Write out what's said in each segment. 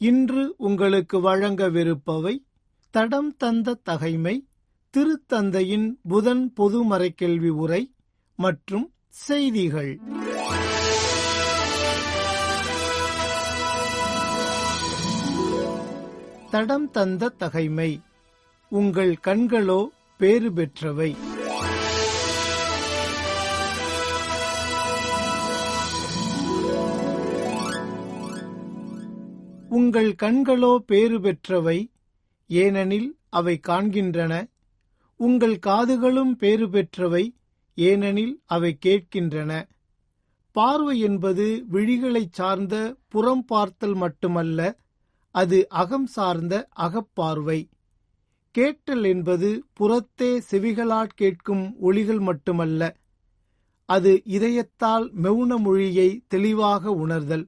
இன்று உங்களுக்கு வழங்கவிருப்பவை தடம் தந்த தகைமை திருத்தந்தையின் புதன் பொது மறைக்கல்வி உரை மற்றும் செய்திகள். தடம் தந்த தகைமை உங்கள் கண்களோ பேறு பெற்றவை. உங்கள் கண்களோ பேறு பெற்றவை ஏனெனில் அவை காண்கின்றன. உங்கள் காதுகளும் பேறு பெற்றவை ஏனெனில் அவை கேட்கின்றன. பார்வை என்பது விழிகளைச் சார்ந்த புறம் பார்த்தல் மட்டுமல்ல அது அகம் சார்ந்த அகப்பார்வை. கேட்டல் என்பது புறத்தே செவிகளாற் கேட்கும் ஒளிகள் மட்டுமல்ல அது இதயத்தால் மெவுன மொழியை தெளிவாக உணர்தல்.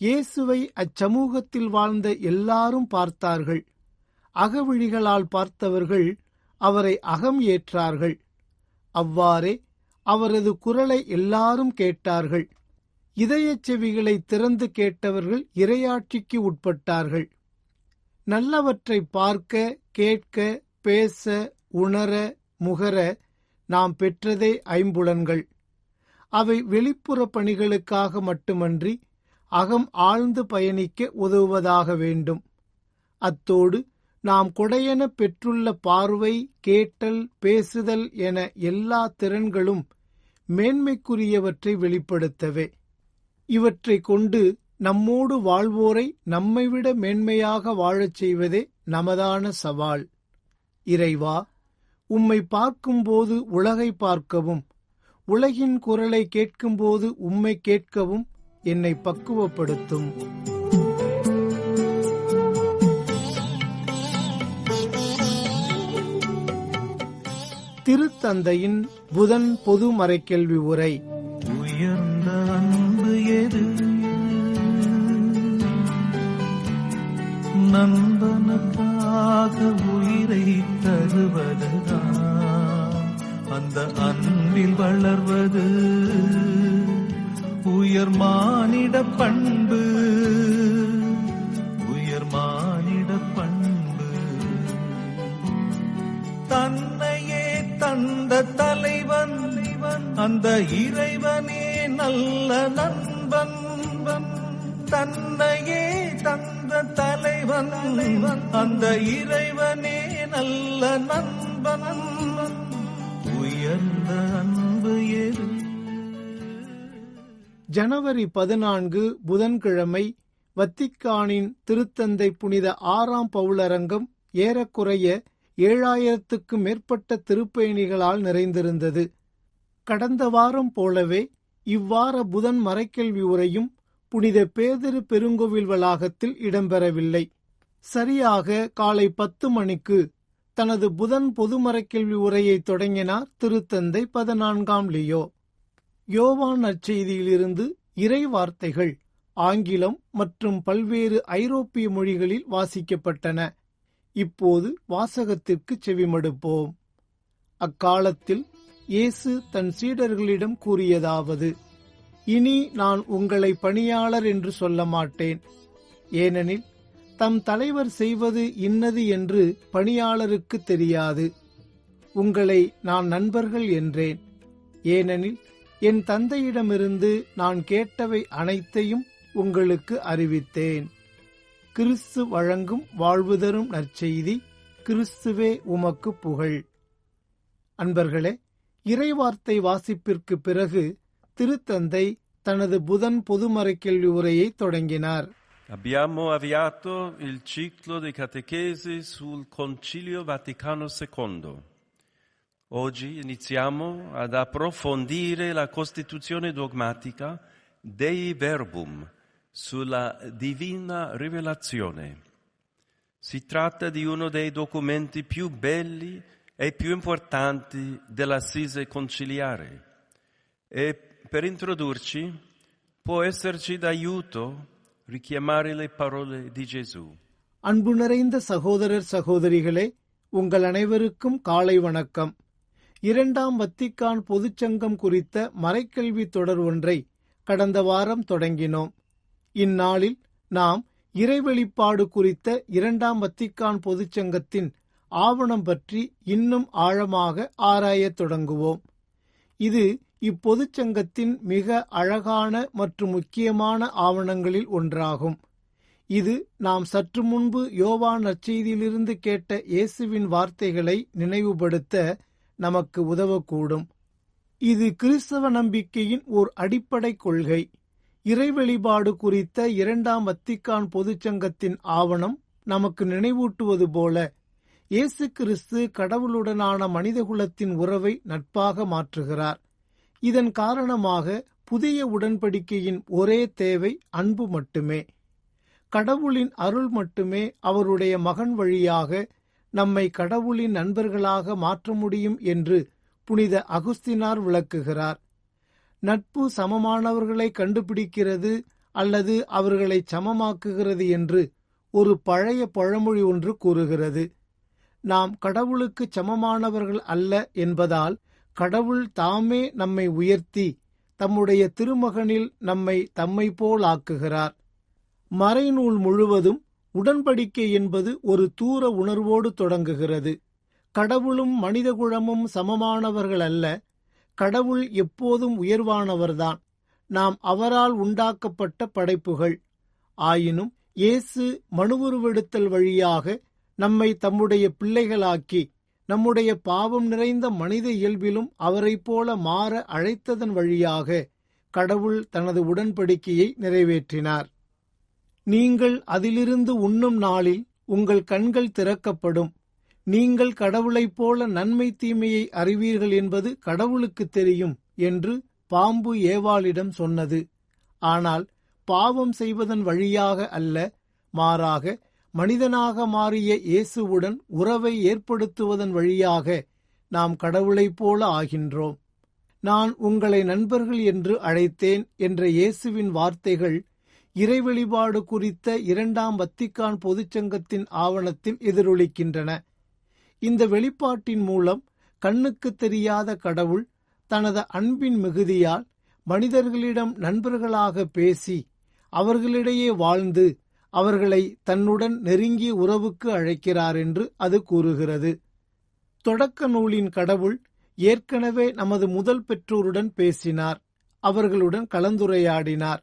இயேசுவை அச்சமூகத்தில் வாழ்ந்த எல்லாரும் பார்த்தார்கள். அகவிழிகளால் பார்த்தவர்கள் அவரை அகம் ஏற்றார்கள். அவ்வாறே அவரது குரலை எல்லாரும் கேட்டார்கள். இதயச் செவிகளை திறந்து கேட்டவர்கள் இரையாட்சிக்கு உட்பட்டார்கள். நல்லவற்றை பார்க்க கேட்க பேச உணர முகர நாம் பெற்றதே ஐம்புலன்கள். அவை வெளிப்புற பணிகளுக்காக மட்டுமன்றி அகம் ஆழ்ந்து பயணிக்க உதவுவதாக வேண்டும். அத்தோடு நாம் கொடையென பெற்றுள்ள பார்வை கேட்டல் பேசுதல் என எல்லா திறன்களும் மேன்மைக்குரியவற்றை வெளிப்படுத்தவே. இவற்றை கொண்டு நம்மோடு வாழ்வோரை நம்மைவிட மேன்மையாக வாழச் செய்வதே நமதான சவால். இறைவா உம்மை பார்க்கும்போது உலகை பார்க்கவும் உலகின் குரலை கேட்கும்போது உம்மை கேட்கவும் என்னை பக்குவப்படுத்தும். திருத்தந்தையின் புதன் பொது மறைக்கல்வி உரை. உயர்ந்த அன்பு எது? நண்பனுக்காக உயிரை தருவதுதான். அந்த அன்பில் வளர்வது. உயர் மானிட பண்பு. உயர் மானிட பண்பு. தன்னையே தந்த தலைவன் அந்த இறைவனே நல்ல நண்பன். தன்னையே தந்த தலைவன் அந்த இறைவனே நல்ல நண்பன். உயர்ந்த அன்பு எது? ஜனவரி பதினான்கு புதன்கிழமை வத்திக்கானின் திருத்தந்தை புனித ஆறாம் பவுலரங்கம் ஏறக்குறைய ஏழாயிரத்துக்கும் மேற்பட்ட திருப்பயணிகளால் நிறைந்திருந்தது. கடந்த வாரம் போலவே இவ்வார புதன் மறைக்கல்வி உரையும் புனித பேதிரு பெருங்கோவில் வளாகத்தில் இடம்பெறவில்லை. சரியாக காலை பத்து மணிக்கு தனது புதன் பொதுமறைக்கல்வி உரையை தொடங்கினார் திருத்தந்தை பதினான்காம் லியோ. யோவான் நற்செய்தியிலிருந்து இறை வார்த்தைகள் ஆங்கிலம் மற்றும் பல்வேறு ஐரோப்பிய மொழிகளில் வாசிக்கப்பட்டன. இப்போது வாசகத்திற்கு செவிமடுப்போம். அக்காலத்தில் இயேசு தன் சீடர்களிடம் கூறியதாவது இனி நான் உங்களை பணியாளர் என்று சொல்ல மாட்டேன். ஏனெனில் தம் தலைவர் செய்வது இன்னது என்று பணியாளருக்கு தெரியாது. உங்களை நான் நண்பர்கள் என்றேன். ஏனெனில் என் தந்தையிடமிருந்து நான் கேட்டவை அனைத்தையும் உங்களுக்கு அறிவித்தேன். கிறிஸ்து வழங்கும் வாழ்வு தரும் நற்செய்தி கிறிஸ்துவே உமக்கு புகழ். அன்பர்களே இறைவார்த்தை வாசிப்பிற்கு பிறகு திருத்தந்தை தனது புதன் பொதுமறைக்கல்வி உரையை தொடங்கினார். Abbiamo avviato il ciclo di catechesi sul Concilio Vaticano II. Oggi iniziamo ad approfondire la Costituzione dogmatica Dei Verbum sulla divina rivelazione. Si tratta di uno dei documenti più belli e più importanti dell'assise conciliare e per introdurci può esserci d'aiuto richiamare le parole di Gesù. அன்பு நிறைந்த சகோதரர் சகோதரிகளே உங்கள் அனைவருக்கும் காலை வணக்கம் இரண்டாம் Vatican பொதுச்சங்கம் குறித்த மறைக்கல்வி தொடர் ஒன்றை கடந்த வாரம் தொடங்கினோம். இந்நாளில் நாம் இறைவெளிப்பாடு குறித்த இரண்டாம் வத்திக்கான் பொதுச்சங்கத்தின் ஆவணம் பற்றி இன்னும் ஆழமாக ஆராயத் தொடங்குவோம். இது இப்பொதுச்சங்கத்தின் மிக அழகான மற்றும் முக்கியமான ஆவணங்களில் ஒன்றாகும். இது நாம் சற்று முன்பு யோவான் நற்செய்தியிலிருந்து கேட்ட இயேசுவின் வார்த்தைகளை நினைவுபடுத்த நமக்கு உதவக்கூடும். இது கிறிஸ்தவ நம்பிக்கையின் ஓர் அடிப்படை கொள்கை. இறைவெளிபாடு குறித்த இரண்டாம் வத்திக்கான் பொதுச்சங்கத்தின் ஆவணம் நமக்கு நினைவூட்டுவது போல இயேசு கிறிஸ்து கடவுளுடனான மனிதகுலத்தின் உறவை நட்பாக மாற்றுகிறார். இதன் காரணமாக புதிய உடன்படிக்கையின் ஒரே தேவை அன்பு மட்டுமே. கடவுளின் அருள் மட்டுமே அவருடைய மகன் வழியாக நம்மை கடவுளின் நண்பர்களாக மாற்ற முடியும் என்று புனித அகுஸ்தினார் விளக்குகிறார். நட்பு சமமானவர்களை கண்டுபிடிக்கிறது அல்லது அவர்களை சமமாக்குகிறது என்று ஒரு பழைய பழமொழி ஒன்று கூறுகிறது. நாம் கடவுளுக்கு சமமானவர்கள் அல்ல என்பதால் கடவுள் தாமே நம்மை உயர்த்தி தம்முடைய திருமகனில் நம்மை தம்மை போல் ஆக்குகிறார். மறைநூல் முழுவதும் உடன்படிக்கை என்பது ஒரு தூர உணர்வோடு தொடங்குகிறது. கடவுளும் மனிதகுலமும் சமமானவர்கள் அல்ல. கடவுள் எப்போதும் உயர்வானவர்தான். நாம் அவரால் உண்டாக்கப்பட்ட படைப்புகள். ஆயினும் இயேசு மனுவுருவெடுத்தல் வழியாக நம்மை தம்முடைய பிள்ளைகளாக்கி நம்முடைய பாவம் நிறைந்த மனித இயல்பிலும் அவரைப் போல மாற அழைத்ததன் வழியாக கடவுள் தனது உடன்படிக்கையை நிறைவேற்றினார். நீங்கள் அதிலிருந்து உண்ணும் நாளில் உங்கள் கண்கள் திறக்கப்படும். நீங்கள் கடவுளைப் போல நன்மை தீமையை அறிவீர்கள் என்பது கடவுளுக்கு தெரியும் என்று பாம்பு ஏவாளிடம் சொன்னது. ஆனால் பாவம் செய்வதன் வழியாக அல்ல மாறாக மனிதனாக மாறிய இயேசுவுடன் உறவை ஏற்படுத்துவதன் வழியாக நாம் கடவுளைப் போல ஆகின்றோம். நான் உங்களை நண்பர்கள் என்று அழைத்தேன் என்ற இயேசுவின் வார்த்தைகள் இறைவழிபாடு குறித்த இரண்டாம் வத்திக்கான் பொதுச்சங்கத்தின் ஆவணத்தில் எதிரொலிக்கின்றன. இந்த வெளிப்பாட்டின் மூலம் கண்ணுக்கு தெரியாத கடவுள் தனது அன்பின் மிகுதியால் மனிதர்களிடம் நண்பர்களாக பேசி அவர்களிடையே வாழ்ந்து அவர்களை தன்னுடன் நெருங்கிய உறவுக்கு அழைக்கிறார் என்று அது கூறுகிறது. தொடக்க நூலின் கடவுள் ஏற்கனவே நமது முதல் பெற்றோருடன் பேசினார். அவர்களுடன் கலந்துரையாடினார்.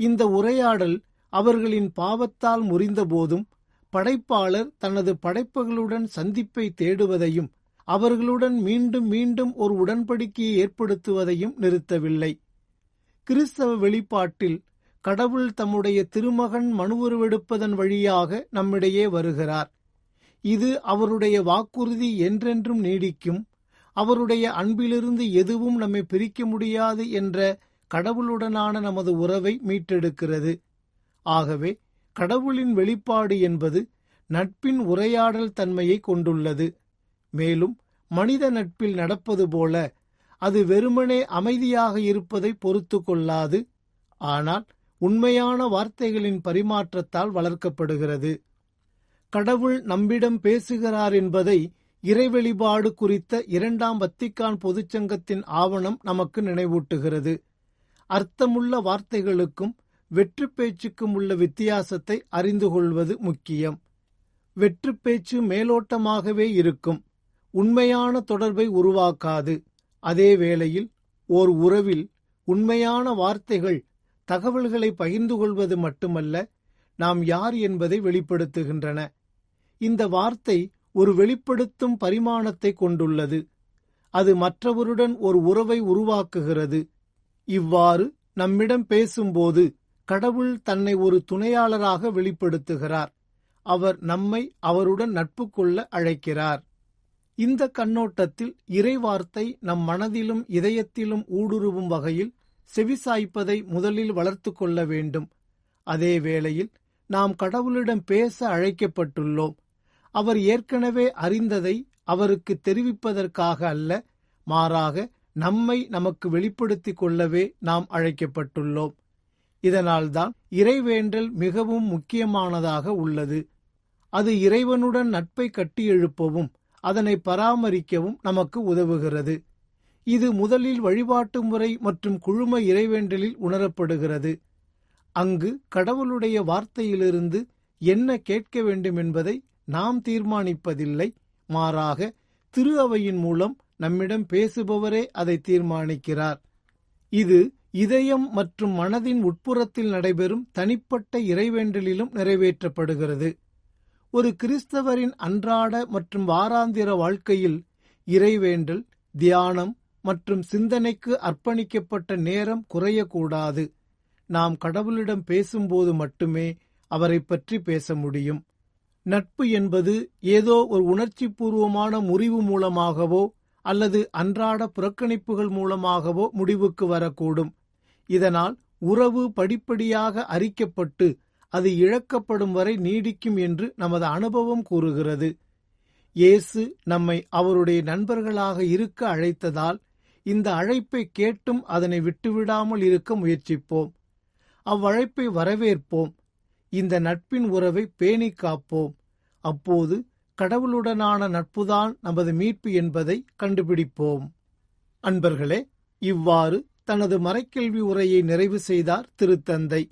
இந்த உரையாடல் அவர்களின் பாவத்தால் முறிந்தபோதும் படைப்பாளர் தனது படைப்புகளுடன் சந்திப்பை தேடுவதையும் அவர்களுடன் மீண்டும் மீண்டும் ஒரு உடன்படிக்கையை ஏற்படுத்துவதையும் நிறுத்தவில்லை. கிறிஸ்தவ வெளிப்பாட்டில் கடவுள் தம்முடைய திருமகன் மனுவுருவெடுப்பதன் வழியாக நம்மிடையே வருகிறார். இது அவருடைய வாக்குறுதி என்றென்றும் நீடிக்கும் அவருடைய அன்பிலிருந்து எதுவும் நம்மை பிரிக்க முடியாது என்ற கடவுளுடனான நமது உறவை மீட்டெடுக்கிறது. ஆகவே கடவுளின் வெளிப்பாடு என்பது நட்பின் உரையாடல் தன்மையை கொண்டுள்ளது. மேலும் மனித நட்பில் நடப்பது போல அது வெறுமனே அமைதியாக இருப்பதை பொறுத்து கொள்ளாது ஆனால் உண்மையான வார்த்தைகளின் பரிமாற்றத்தால் வளர்க்கப்படுகிறது. கடவுள் நம்மிடம் பேசுகிறார் என்பதை இறைவெளிபாடு குறித்த இரண்டாம் வத்திக்கான் பொதுச்சங்கத்தின் ஆவணம் நமக்கு நினைவூட்டுகிறது. அர்த்தமுள்ள வார்த்தைகளுக்கும் வெற்று பேச்சுக்கும் உள்ள வித்தியாசத்தை அறிந்து கொள்வது முக்கியம். வெற்று பேச்சு மேலோட்டமாகவே இருக்கும். உண்மையான தொடர்பை உருவாக்காது. அதே வேளையில் ஓர் உறவில் உண்மையான வார்த்தைகள் தகவல்களை பகிர்ந்து கொள்வது மட்டுமல்ல நாம் யார் என்பதை வெளிப்படுத்துகின்றன. இந்த வார்த்தை ஒரு வெளிப்படுத்தும் பரிமாணத்தை கொண்டுள்ளது. அது மற்றவருடன் ஒரு உறவை உருவாக்குகிறது. இவ்வாறு நம்மிடம் பேசும்போது கடவுள் தன்னை ஒரு துணையாளராக வெளிப்படுத்துகிறார். அவர் நம்மை அவருடன் நட்பு கொள்ள அழைக்கிறார். இந்த கண்ணோட்டத்தில் இறைவார்த்தை நம் மனதிலும் இதயத்திலும் ஊடுருவும் வகையில் செவிசாய்ப்பதை முதலில் வளர்த்து கொள்ள வேண்டும். அதே வேளையில் நாம் கடவுளிடம் பேச அழைக்கப்பட்டுள்ளோம். அவர் ஏற்கனவே அறிந்ததை அவருக்கு தெரிவிப்பதற்காக அல்ல மாறாக நம்மை நமக்கு வெளிப்படுத்திக் கொள்ளவே நாம் அழைக்கப்பட்டுள்ளோம். இதனால்தான் இறைவேண்டல் மிகவும் முக்கியமானதாக உள்ளது. அது இறைவனுடன் நட்பை கட்டியெழுப்பவும் அதனை பராமரிக்கவும் நமக்கு உதவுகிறது. இது முதலில் வழிபாட்டு முறை மற்றும் குழும இறைவேண்டலில் உணரப்படுகிறது. அங்கு கடவுளுடைய வார்த்தையிலிருந்து என்ன கேட்க வேண்டும் என்பதை நாம் தீர்மானிப்பதில்லை. மாறாக திரு அவையின் மூலம் நம்மிடம் பேசுபவரே அதை தீர்மானிக்கிறார். இது இதயம் மற்றும் மனதின் உட்புறத்தில் நடைபெறும் தனிப்பட்ட இறைவேண்டலிலும் நிறைவேற்றப்படுகிறது. ஒரு கிறிஸ்தவரின் அன்றாட மற்றும் வாராந்திர வாழ்க்கையில் இறைவேண்டல் தியானம் மற்றும் சிந்தனைக்கு அர்ப்பணிக்கப்பட்ட நேரம் குறையக்கூடாது. நாம் கடவுளிடம் பேசும்போது மட்டுமே அவரை பற்றி பேச முடியும். நட்பு என்பது ஏதோ ஒரு உணர்ச்சிபூர்வமான முறிவு மூலமாகவோ அல்லது அன்றாட புறக்கணிப்புகள் மூலமாகவோ முடிவுக்கு வரக்கூடும். இதனால் உறவு படிப்படியாக அரிக்கப்பட்டு அது இழக்கப்படும் வரை நீடிக்கும் என்று நமது அனுபவம் கூறுகிறது. இயேசு நம்மை அவருடைய நண்பர்களாக இருக்க அழைத்ததால் இந்த அழைப்பை கேட்டும் அதனை விட்டுவிடாமல் இருக்க முயற்சிப்போம். அவ்வழைப்பை வரவேற்போம். இந்த நட்பின் உறவை பேணிக் காப்போம் அப்போது கடவுளுடனான நட்புதான் நமது மீட்பு என்பதை கண்டுபிடிப்போம். அன்பர்களே இவ்வாறு தனது மறைக்கல்வி உரையை நிறைவு செய்தார் திருத்தந்தை.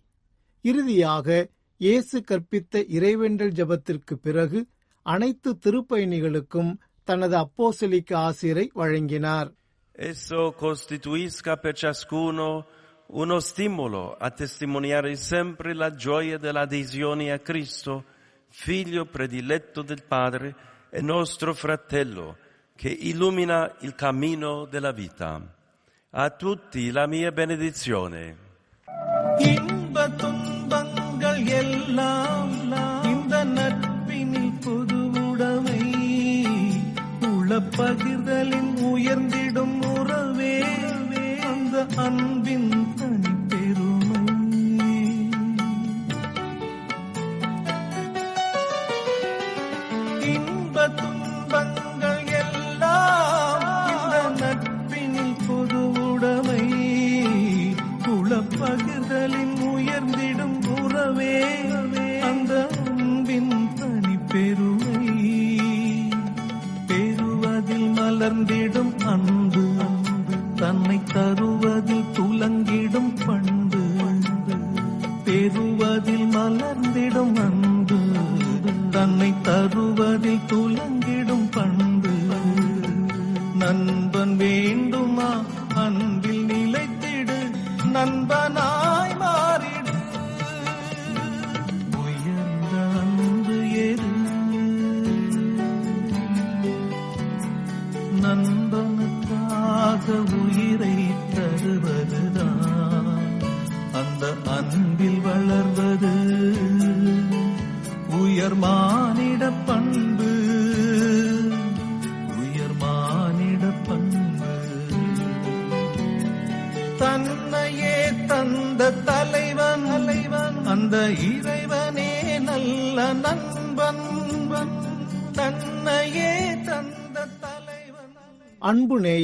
இறுதியாக இயேசு கற்பித்த இறைவேண்டல் ஜபத்திற்கு பிறகு அனைத்து திருப்பயணிகளுக்கும் தனது அப்போசலிக்க ஆசிரை வழங்கினார். Esso costituisca per ciascuno uno stimolo a testimoniare sempre la gioia dell'adesione a Cristo, figlio prediletto del Padre e nostro fratello, che illumina il cammino della vita. A tutti la mia benedizione. இன்ப துன்பங்கள் எல்லாம் இந்த நட்பினில் புது உடைமை உளப்பகிர்தலின்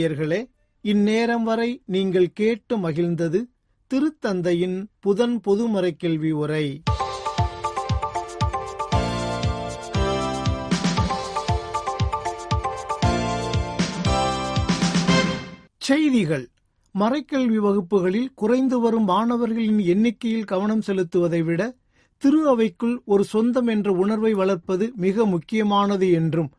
நேயர்களே இந்நேரம் வரை நீங்கள் கேட்டு மகிழ்ந்தது திருத்தந்தையின் புதன் பொதுமறை கேள்வி உரை. செய்திகள். மறைக்கல்வி வகுப்புகளில் குறைந்து வரும் மாணவர்களின் எண்ணிக்கையில் கவனம் செலுத்துவதை விட திரு அவைக்குள் ஒரு சொந்தம் என்ற உணர்வை வளர்ப்பது மிக முக்கியமானது என்றும்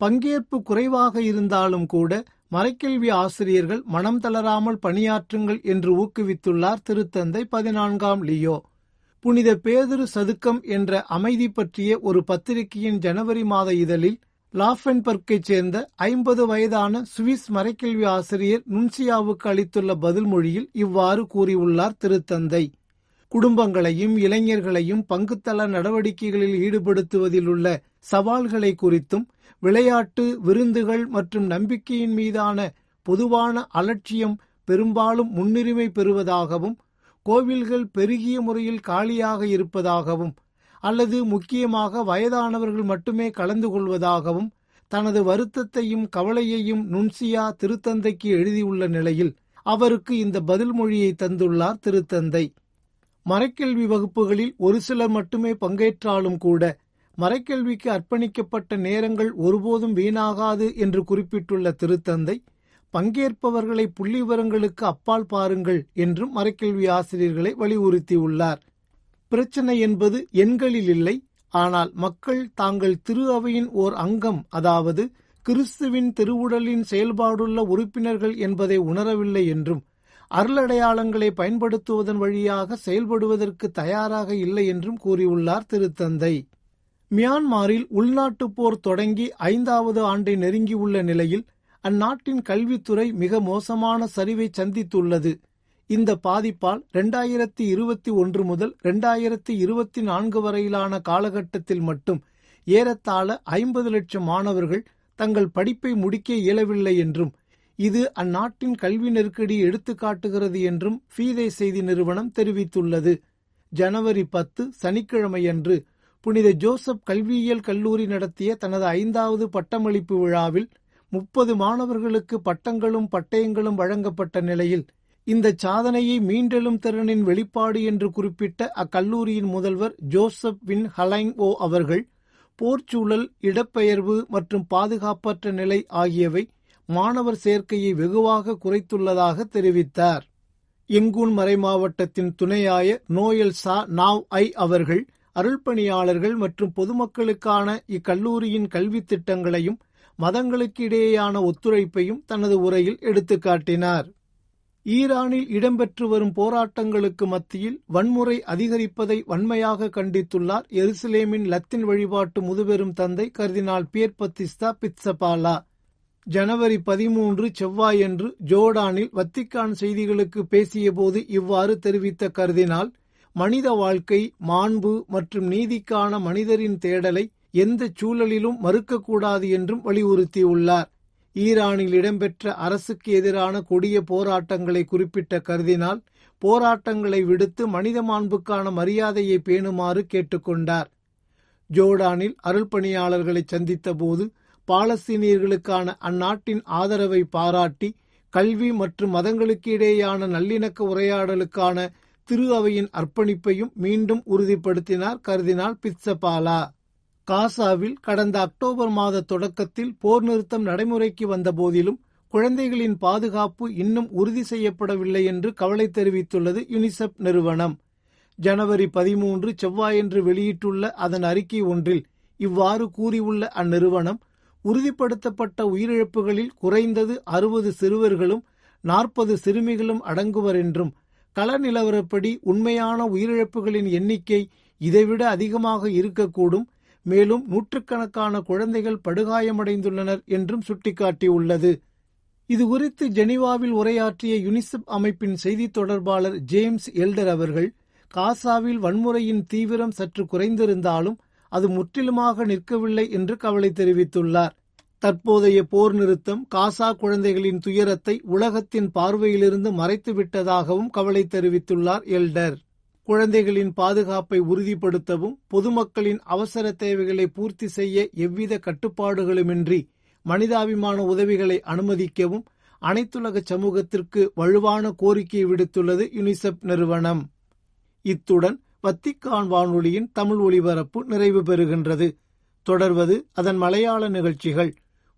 பங்கேற்பு குறைவாக இருந்தாலும் கூட மறைக்கல்வி ஆசிரியர்கள் மனம் தளராமல் பணியாற்றுங்கள் என்று ஊக்குவித்துள்ளார் திருத்தந்தை பதினான்காம் லியோ. புனித பேதுரு சதுக்கம் என்ற அமைதி பற்றிய ஒரு பத்திரிகையின் ஜனவரி மாத இதழில் லாஃபென்பர்க்கைச் சேர்ந்த ஐம்பது வயதான சுவிஸ் மறைக்கல்வி ஆசிரியர் நுன்சியாவுக்கு அளித்துள்ள பதில் மொழியில் இவ்வாறு கூறியுள்ளார் திருத்தந்தை. குடும்பங்களையும் இளைஞர்களையும் பங்குத்தள நடவடிக்கைகளில் ஈடுபடுத்துவதில் உள்ள சவால்களை குறித்தும் விளையாட்டு விருந்துகள் மற்றும் நம்பிக்கையின் மீதான பொதுவான அலட்சியம் பெரும்பாலும் முன்னுரிமை பெறுவதாகவும் கோவில்கள் பெருகிய முறையில் காலியாக இருப்பதாகவும் அல்லது முக்கியமாக வயதானவர்கள் மட்டுமே கலந்து கொள்வதாகவும் தனது வருத்தத்தையும் கவலையையும் நுன்சியா திருத்தந்தைக்கு எழுதியுள்ள நிலையில் அவருக்கு இந்த பதில் மொழியை தந்துள்ளார் திருத்தந்தை. மறைக்கல்வி வகுப்புகளில் ஒரு சிலர் மட்டுமே பங்கேற்றாலும் கூட மறைக்கல்விக்கு அர்ப்பணிக்கப்பட்ட நேரங்கள் ஒருபோதும் வீணாகாது என்று குறிப்பிட்டுள்ள திருத்தந்தை பங்கேற்பவர்களை புள்ளிவிவரங்களுக்கு அப்பால் பாருங்கள் என்றும் மறைக்கல்வி ஆசிரியர்களை வலியுறுத்தியுள்ளார். பிரச்சனை என்பது எண்களில் இல்லை ஆனால் மக்கள் தாங்கள் திரு அவையின் ஓர் அங்கம் அதாவது கிறிஸ்துவின் திருவுடலின் செயல்பாடுள்ள உறுப்பினர்கள் என்பதை உணரவில்லை என்றும் அருளடையாளங்களை பயன்படுத்துவதன் வழியாக செயல்படுவதற்கு தயாராக இல்லை என்றும் கூறியுள்ளார் திருத்தந்தை. மியான்மாரில் உள்நாட்டுப் போர் தொடங்கி ஐந்தாவது ஆண்டை நெருங்கியுள்ள நிலையில் அந்நாட்டின் கல்வித்துறை மிக மோசமான சரிவை சந்தித்துள்ளது. இந்த பாதிப்பால் இரண்டாயிரத்தி இருபத்தி ஒன்று முதல் இரண்டாயிரத்தி இருபத்தி நான்கு வரையிலான காலகட்டத்தில் மட்டும் ஏறத்தாழ ஐம்பது லட்சம் மாணவர்கள் தங்கள் படிப்பை முடிக்க இயலவில்லை என்றும் இது அந்நாட்டின் கல்வி நெருக்கடி எடுத்துக்காட்டுகிறது என்றும் ஃபீதே செய்தி நிறுவனம் தெரிவித்துள்ளது. ஜனவரி பத்து சனிக்கிழமையன்று புனித ஜோசப் கல்வியியல் கல்லூரி நடத்திய தனது ஐந்தாவது பட்டமளிப்பு விழாவில் முப்பது மாணவர்களுக்கு பட்டங்களும் பட்டயங்களும் வழங்கப்பட்ட நிலையில் இந்த சாதனையை மீண்டெழும் திறனின் வெளிப்பாடு என்று குறிப்பிட்ட அக்கல்லூரியின் முதல்வர் ஜோசப் வின் ஹலைங் ஓ அவர்கள் போர்ச்சூழல் இடப்பெயர்வு மற்றும் பாதுகாப்பற்ற நிலை ஆகியவை மாணவர் சேர்க்கையை வெகுவாக குறைத்துள்ளதாக தெரிவித்தார். எங்கூன் மறைமாவட்டத்தின் துணையாய நோயல் சா நாவ் ஐ அவர்கள் அருள்பணியாளர்கள் மற்றும் பொதுமக்களுக்கான இக்கல்லூரியின் கல்வித் திட்டங்களையும் மதங்களுக்கிடையேயான ஒத்துழைப்பையும் தனது உரையில் எடுத்துக்காட்டினார் ஈரானில் இடம்பெற்று வரும் போராட்டங்களுக்கு மத்தியில் வன்முறை அதிகரிப்பதை வன்மையாக கண்டித்துள்ளார் எருசலேமின் லத்தின் வழிபாட்டு முதுபெரும் தந்தை கர்தினால் பியர் பத்திஸ்தா பித்சபாலா. ஜனவரி பதிமூன்று செவ்வாயன்று ஜோர்டானில் வத்திக்கான் செய்திகளுக்கு பேசியபோது இவ்வாறு தெரிவித்த கர்தினால் மனித வாழ்க்கை மாண்பு மற்றும் நீதிக்கான மனிதரின் தேடலை எந்த சூழலிலும் மறுக்கக்கூடாது என்றும் வலியுறுத்தியுள்ளார். ஈரானில் இடம்பெற்ற அரசுக்கு எதிரான கொடிய போராட்டங்களை குறிப்பிட்ட கருதினால் போராட்டங்களை விடுத்து மனித மாண்புக்கான மரியாதையை பேணுமாறு கேட்டுக்கொண்டார். ஜோர்டானில் அருள்பணியாளர்களை சந்தித்தபோது பாலஸ்தீனியர்களுக்கான அந்நாட்டின் ஆதரவை பாராட்டி கல்வி மற்றும் மதங்களுக்கு இடையேயான நல்லிணக்க உரையாடலுக்கான திரு அவையின் அர்ப்பணிப்பையும் மீண்டும் உறுதிப்படுத்தினார் கருதினால் பித்சபாலா. காசாவில் கடந்த அக்டோபர் மாத தொடக்கத்தில் போர் நிறுத்தம் நடைமுறைக்கு வந்த போதிலும் குழந்தைகளின் பாதுகாப்பு இன்னும் உறுதி செய்யப்படவில்லை என்று கவலை தெரிவித்துள்ளது யுனிசெப் நிறுவனம். ஜனவரி பதிமூன்று செவ்வாயன்று வெளியிட்டுள்ள அதன் அறிக்கை ஒன்றில் இவ்வாறு கூறியுள்ள அந்நிறுவனம் உறுதிப்படுத்தப்பட்ட உயிரிழப்புகளில் குறைந்தது அறுபது சிறுவர்களும் நாற்பது சிறுமிகளும் அடங்குவர் என்றும் கள நிலவரப்படி உண்மையான உயிரிழப்புகளின் எண்ணிக்கை இதைவிட அதிகமாக இருக்கக்கூடும். மேலும் நூற்றுக்கணக்கான குழந்தைகள் படுகாயமடைந்துள்ளனர் என்றும் சுட்டிக்காட்டியுள்ளது. இதுகுறித்து ஜெனீவாவில் உரையாற்றிய யுனிசெப் அமைப்பின் செய்தித் தொடர்பாளர் ஜேம்ஸ் எல்டர் அவர்கள் காசாவில் வன்முறையின் தீவிரம் சற்று குறைந்திருந்தாலும் அது முற்றிலுமாக நிற்கவில்லை என்று கவலை தெரிவித்துள்ளார். தற்போதைய போர் நிறுத்தம் காசா குழந்தைகளின் துயரத்தை உலகத்தின் பார்வையிலிருந்து மறைத்துவிட்டதாகவும் கவலை தெரிவித்துள்ளார் எல்டர். குழந்தைகளின் பாதுகாப்பை உறுதிப்படுத்தவும் பொதுமக்களின் அவசர தேவைகளை பூர்த்தி செய்ய எவ்வித கட்டுப்பாடுகளுமின்றி மனிதாபிமான உதவிகளை அனுமதிக்கவும் அனைத்துலக சமூகத்திற்கு வலுவான கோரிக்கை விடுத்துள்ளது யுனிசெப் நிறுவனம். இத்துடன் வத்திக்கான் வானொலியின் தமிழ் ஒலிபரப்பு நிறைவு பெறுகின்றது. தொடர்வது அதன் மலையாள நிகழ்ச்சிகள்.